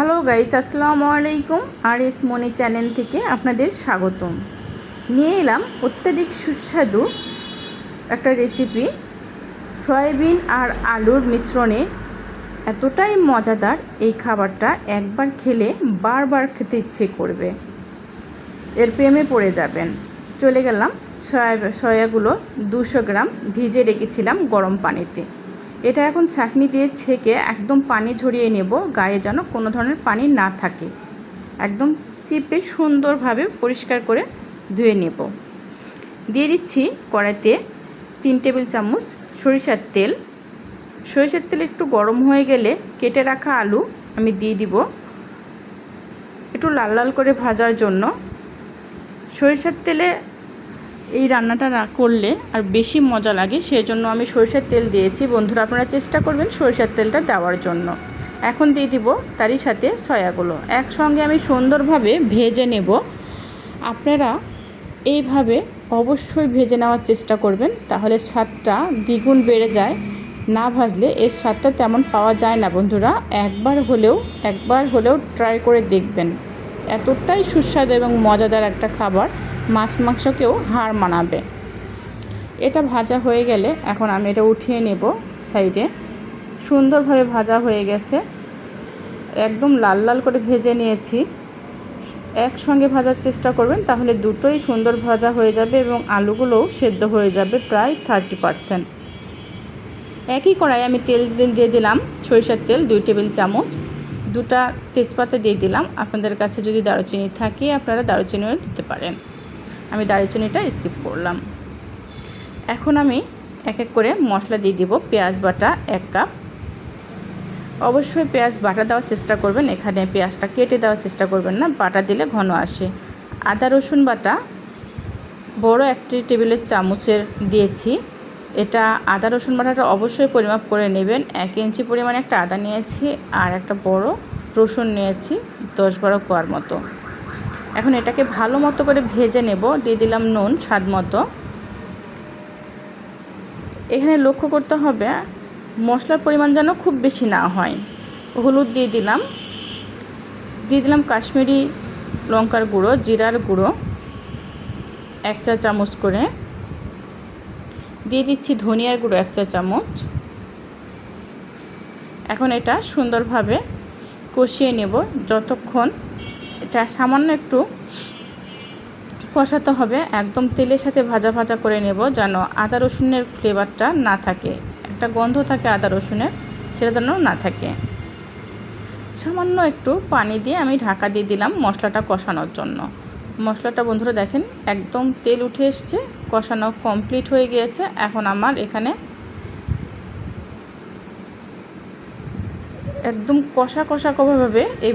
Hello guys, আসসালামু আলাইকুম। আর S মনি channel থেকে আপনাদের স্বাগতম। নিয়ে এলাম অত্যাধিক সুস্বাদু একটা রেসিপি সয়াবিন আর আলুর মিশ্রণে। এতটাই মজাদার এই খাবারটা একবার খেলে বারবার খেতে ইচ্ছে করবে। এর প্রেমে পড়ে যাবেন। চলে গেলাম, সয়া, সয়াগুলো দুশো গ্রাম ভিজে রেখেছিলাম গরম পানিতে। এটা এখন ছাঁকনি দিয়ে ছেঁকে একদম পানি ঝরিয়ে নেব, গায়ে যেন কোনো ধরনের পানি না থাকে। একদম চিপে সুন্দরভাবে পরিষ্কার করে ধুয়ে নেব। দিয়ে দিচ্ছি কড়াইতে তিন টেবিল চামচ সরিষার তেল। সরিষার তেল একটু গরম হয়ে গেলে কেটে রাখা আলু আমি দিয়ে দিব। একটু লাল লাল করে ভাজার জন্য। সরিষার তেলে এই রান্নাটা না করলে আর বেশি মজা লাগে সেই জন্য আমি সরিষার তেল দিয়েছি। বন্ধুরা, আপনারা চেষ্টা করবেন সরিষার তেলটা দেওয়ার জন্য। এখন দিয়ে দিব তারই সাথে সয়াগুলো। একসঙ্গে আমি সুন্দরভাবে ভেজে নেব। আপনারা এইভাবে অবশ্যই ভেজে নেওয়ার চেষ্টা করবেন, তাহলে স্বাদটা দ্বিগুণ বেড়ে যায়। না ভাজলে এর স্বাদটা তেমন পাওয়া যায় না, বন্ধুরা। একবার হলেও একবার হলেও ট্রাই করে দেখবেন। এতটাই সুস্বাদু এবং মজাদার একটা খাবার, মাছ মাংসকেও হার মানাবে। এটা ভাজা হয়ে গেলে এখন আমি এটা উঠিয়ে নেব সাইডে। সুন্দরভাবে ভাজা হয়ে গেছে। একদম লাল লাল করে ভেজে নিয়েছি। একসঙ্গে ভাজার চেষ্টা করবেন, তাহলে দুটোই সুন্দর ভাজা হয়ে যাবে এবং আলুগুলোও সেদ্ধ হয়ে যাবে প্রায় থার্টি পারসেন্ট। একই কড়াই আমি তেল তেল দিয়ে দিলাম সরিষার তেল, দুই টেবিল চামচ। দুটা তেজপাতা দিয়ে দিলাম। আপনাদের কাছে যদি দারুচিনি থাকে, আপনারা দারুচিনিও দিতে পারেন। আমি দারুচিনিটা স্কিপ করলাম। এখন আমি এক এক করে মশলা দিয়ে দিব। পেঁয়াজ বাটা এক কাপ। অবশ্যই পেঁয়াজ বাটা দেওয়ার চেষ্টা করবেন। এখানে পেঁয়াজটা কেটে দেওয়ার চেষ্টা করবেন না। বাটা দিলে ঘন আসে। আদা রসুন বাটা বড় একটি টেবিলের চামচের দিয়েছি। এটা আদা, রসুন বাটাটা অবশ্যই পরিমাপ করে নেবেন। এক ইঞ্চি পরিমাণে একটা আদা নিয়েছি আর একটা বড় রসুন নিয়েছি দশ বারো কোয়ার মতো। এখন এটাকে ভালো মতো করে ভেজে নেব। দিয়ে দিলাম নুন স্বাদ মতো। এখানে লক্ষ্য করতে হবে মশলার পরিমাণ যেন খুব বেশি না হয়। হলুদ দিয়ে দিলাম। দিয়ে দিলাম কাশ্মীরি লঙ্কার গুঁড়ো, জিরার গুঁড়ো। এক চা চামচ করে দিয়ে দিচ্ছি ধনিয়ার গুঁড়ো এক চা চামচ। এখন এটা সুন্দরভাবে কষিয়ে নেব যতক্ষণ এটা সামান্য একটু কষাতে হবে। একদম তেলের সাথে ভাজা ভাজা করে নেব যেন আদা রসুনের ফ্লেভারটা না থাকে। একটা গন্ধ থাকে আদা রসুনের, সেটা যেন না থাকে। সামান্য একটু পানি দিয়ে আমি ঢাকা দিয়ে দিলাম মশলাটা কষানোর জন্য। মশলাটা বন্ধুরা দেখেন, একদম তেল উঠে এসছে, কষানো কমপ্লিট হয়ে গিয়েছে। এখন আমার এখানে একদম কষা কষা কভাবে এই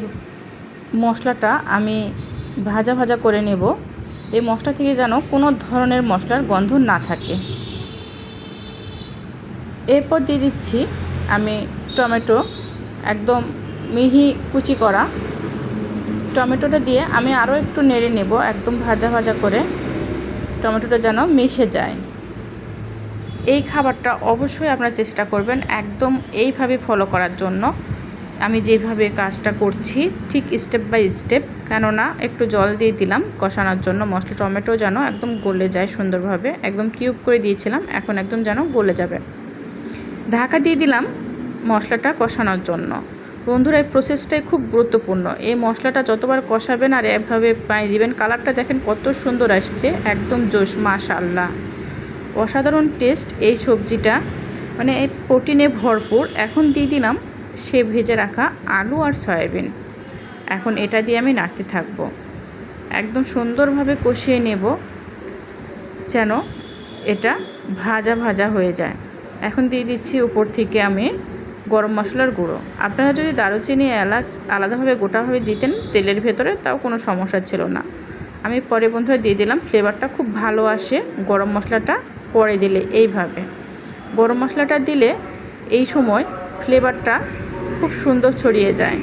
মশলাটা আমি ভাজা ভাজা করে নেব। এই মশলা থেকে যেন কোনো ধরনের মশলার গন্ধ না থাকে। এরপর দিয়ে দিচ্ছি আমি টমেটো, একদম মিহি কুচি করা। টমেটোটা দিয়ে আমি আরও একটু নেড়ে নেব, একদম ভাজা ভাজা করে। টমেটোটা যেন মিশে যায়। এই খাবারটা অবশ্যই আপনারা চেষ্টা করবেন একদম এইভাবে ফলো করার জন্য। আমি যেভাবে কাজটা করছি ঠিক স্টেপ বাই স্টেপ কেননা একটু জল দিয়ে দিলাম কষানোর জন্য। মশলা টমেটো যেন একদম গলে যায় সুন্দরভাবে। একদম কিউব করে দিয়েছিলাম, এখন একদম যেন গলে যাবে। ঢাকা দিয়ে দিলাম মশলাটা কষানোর জন্য। বন্ধুরা, এই প্রসেসটাই খুব গুরুত্বপূর্ণ। এই মশলাটা যতবার কষাবেন আর এভাবে পানি দিবেন, কালারটা দেখেন কত সুন্দর আসছে, একদম জোশ মাশাল্লাহ অসাধারণ টেস্ট এই সবজিটা। মানে এই প্রোটিনে ভরপুর। এখন দিয়ে দিলাম, সে ভেজে রাখা আলু আর সয়াবিন। এখন এটা দিয়ে আমি নাড়তে থাকব। একদম সুন্দরভাবে কষিয়ে নেব, যেন এটা ভাজা ভাজা হয়ে যায়। এখন দিয়ে দিচ্ছি উপর থেকে আমি গরম মশলার গুঁড়ো। আপনারা যদি দারুচিনি এলাচ আলাদাভাবে গোটাভাবে দিতেন তেলের ভেতরে, তাও কোনো সমস্যা ছিল না। আমি পরে বন্ধুরা দিয়ে দিলাম, ফ্লেভারটা খুব ভালো আসে গরম মশলাটা পরে দিলে এইভাবে। গরম মশলাটা দিলে এই সময় ফ্লেভারটা খুব সুন্দর ছড়িয়ে যায়।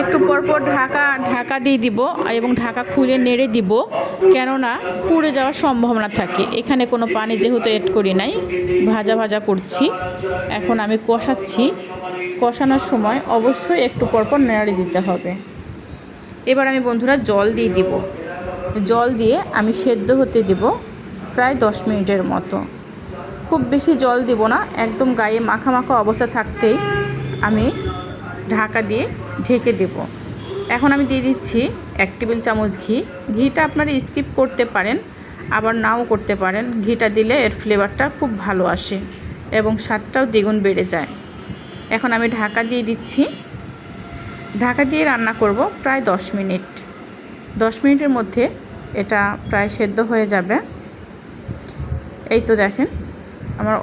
একটু পরপর ঢাকা ঢাকা দিয়ে দিব এবং ঢাকা খুলে নেড়ে দিব, কেননা পুড়ে যাওয়ার সম্ভাবনা থাকে। এখানে কোনো পানি যেহেতু এড করি নাই, ভাজা ভাজা করছি। এখন আমি কষাচ্ছি। কষানোর সময় অবশ্যই একটু পরপর নেড়ে দিতে হবে। এবার আমি বন্ধুরা জল দিয়ে দিব। জল দিয়ে আমি সেদ্ধ হতে দেব প্রায় দশ মিনিটের মতো। খুব বেশি জল দিব না, একদম গায়ে মাখা মাখা অবস্থা থাকতেই আমি ঢাকা দিয়ে ঢেকে দেব। এখন আমি দিয়ে দিচ্ছি এক টেবিল চামচ ঘি। ঘিটা আপনারা স্কিপ করতে পারেন, আবার নাও করতে পারেন। ঘিটা দিলে এর ফ্লেভারটা খুব ভালো আসে এবং স্বাদটাও দ্বিগুণ বেড়ে যায়। এখন আমি ঢাকা দিয়ে দিচ্ছি। ঢাকা দিয়ে রান্না করব প্রায় দশ মিনিট। দশ মিনিটের মধ্যে এটা প্রায় সেদ্ধ হয়ে যাবে। এই তো দেখেন, আমার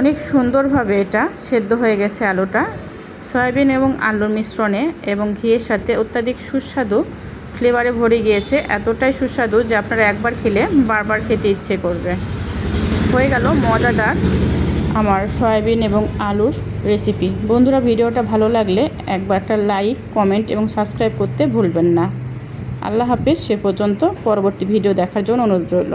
অনেক সুন্দরভাবে এটা সেদ্ধ হয়ে গেছে আলুটা। সয়াবিন এবং আলুর মিশ্রণে এবং ঘিয়ের সাথে অত্যাধিক সুস্বাদু ফ্লেভারে ভরে গিয়েছে, এতটাই সুস্বাদু যে আপনারা একবার খেলে বারবার খেতে ইচ্ছে করবে। হয়ে গেল মজাদার আমার সয়াবিন এবং আলুর রেসিপি। বন্ধুরা, ভিডিওটা ভালো লাগলে একবার একটা লাইক, কমেন্ট এবং সাবস্ক্রাইব করতে ভুলবেন না। আল্লাহ হাফিজ, সে পর্যন্ত পরবর্তী ভিডিও দেখার জন্য অনুরোধ রইল।